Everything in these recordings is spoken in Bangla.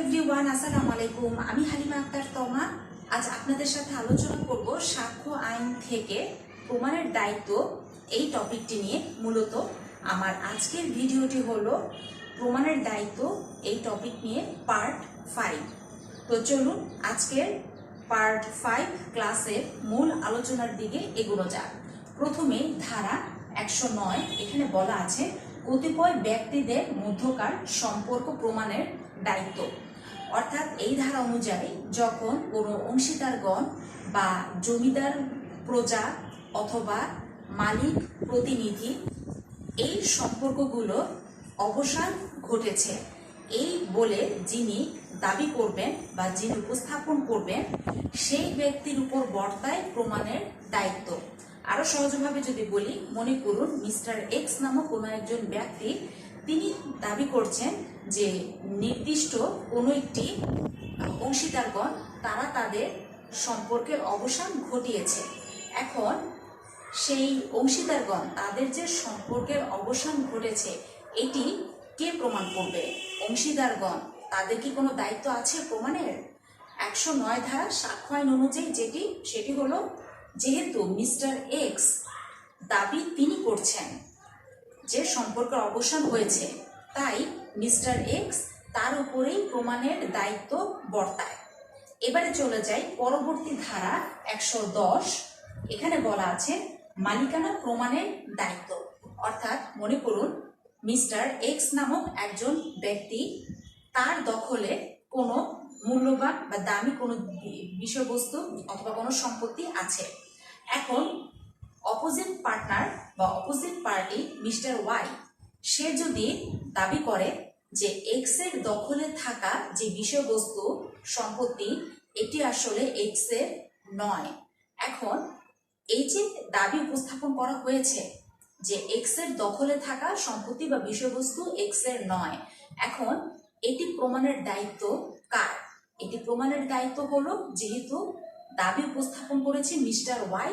এভরিওয়ান আসসালামু আলাইকুম আমি হালিমা আক্তার তমা আজ আপনাদের সাথে আলোচনা করব সাক্ষ্য আইন থেকে প্রমাণের দায়িত্ব। এই টপিকটি নিয়ে মূলত আমার আজকের ভিডিওটি হলো প্রমাণের দায়িত্ব। এই টপিক নিয়ে পার্ট ফাইভ তো চলুন, আজকের পার্ট ফাইভ ক্লাসের মূল আলোচনার দিকে এগোনো যাক। প্রথমে ধারা একশো নয়, এখানে বলা আছে, কতিপয় ব্যক্তিদের মধ্যকার সম্পর্ক প্রমাণের দায়িত্ব। অর্থাৎ এই ধারা অনুযায়ী যখন কোনো অংশীদারগণ বা জমিদার প্রজা অথবা মালিক প্রতিনিধি এই সম্পর্কগুলো অবসান ঘটেছে, এই বলে যিনি দাবি করবেন বা যিনি উপস্থাপন করবেন, সেই ব্যক্তির উপর বর্তায় প্রমাণের দায়িত্ব। আরও সহজভাবে যদি বলি, মনে করুন মিস্টার এক্স নামক কোনো একজন ব্যক্তি তিনি দাবি করছেন যে নির্দিষ্ট কোনো একটি অংশীদারগণ, তারা তাদের সম্পর্কের অবসান ঘটিয়েছে। এখন সেই অংশীদারগণ তাদের যে সম্পর্কের অবসান ঘটেছে, এটি কে প্রমাণ করবে? অংশীদারগণ, তাদের কি কোনো দায়িত্ব আছে প্রমাণের? একশো নয় ধারা সাক্ষ্য আইন অনুযায়ী যেটি, সেটি হলো যেহেতু মিস্টার এক্স দাবি তিনি করছেন। যে সম্পর্কের অবসান হয়েছে, তাই মিস্টার এক্স তার উপরেই প্রমাণের দায়িত্ব বর্তায়। এবারে চলে যাই পরবর্তী ধারা একশো দশ। এখানে বলা আছে মালিকানা প্রমাণের দায়িত্ব। অর্থাৎ মনে করুন, মিস্টার এক্স নামক একজন ব্যক্তি তার দখলে কোনো মূল্যবান বা দামি কোনো বিষয়বস্তু অথবা কোনো সম্পত্তি আছে। এখন বা অপোজিট পার্টি মিস্টার ওয়াই সে যদি দাবি করে যে এক্সের দখলে থাকা যে বিষয়বস্তু, সম্পত্তি, এটি আসলে এক্সের নয়। এখন, এই যে দাবি উপস্থাপন করা হয়েছে যে এক্সের দখলে থাকা সম্পত্তি বা বিষয়বস্তু এক্সের নয়, এখন এটি প্রমাণের দায়িত্ব কার? এটি প্রমাণের দায়িত্ব হলো যেহেতু দাবি উপস্থাপন করেছে মিস্টার ওয়াই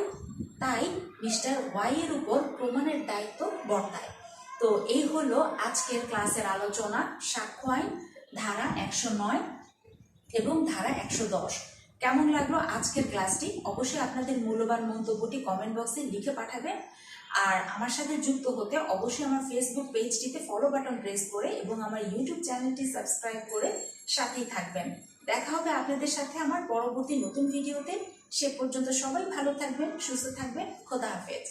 তাই মিস্টার ওয়াই এর উপর প্রমাণের দায়িত্ব বর্তায়। তো এই হলো আজকের ক্লাসের আলোচনা, সাক্ষ্য আইন, ধারা একশো নয় এবং ধারা একশো দশ। কেমন লাগল আজকের ক্লাসটি? অবশ্যই আপনাদের মূল্যবান মন্তব্যটি কমেন্ট বক্সে লিখে পাঠাবেন। আর আমার সাথে যুক্ত হতে অবশ্যই আমার ফেসবুক পেজটিতে ফলো বাটন প্রেস করে এবং আমার ইউটিউব চ্যানেলটি সাবস্ক্রাইব করে সাথেই থাকবেন। দেখা হবে আপনাদের সাথে আমার পরবর্তী নতুন ভিডিওতে সে পর্যন্ত সবাই ভালো থাকবেন সুস্থ থাকবেন। খোদা হাফেজ।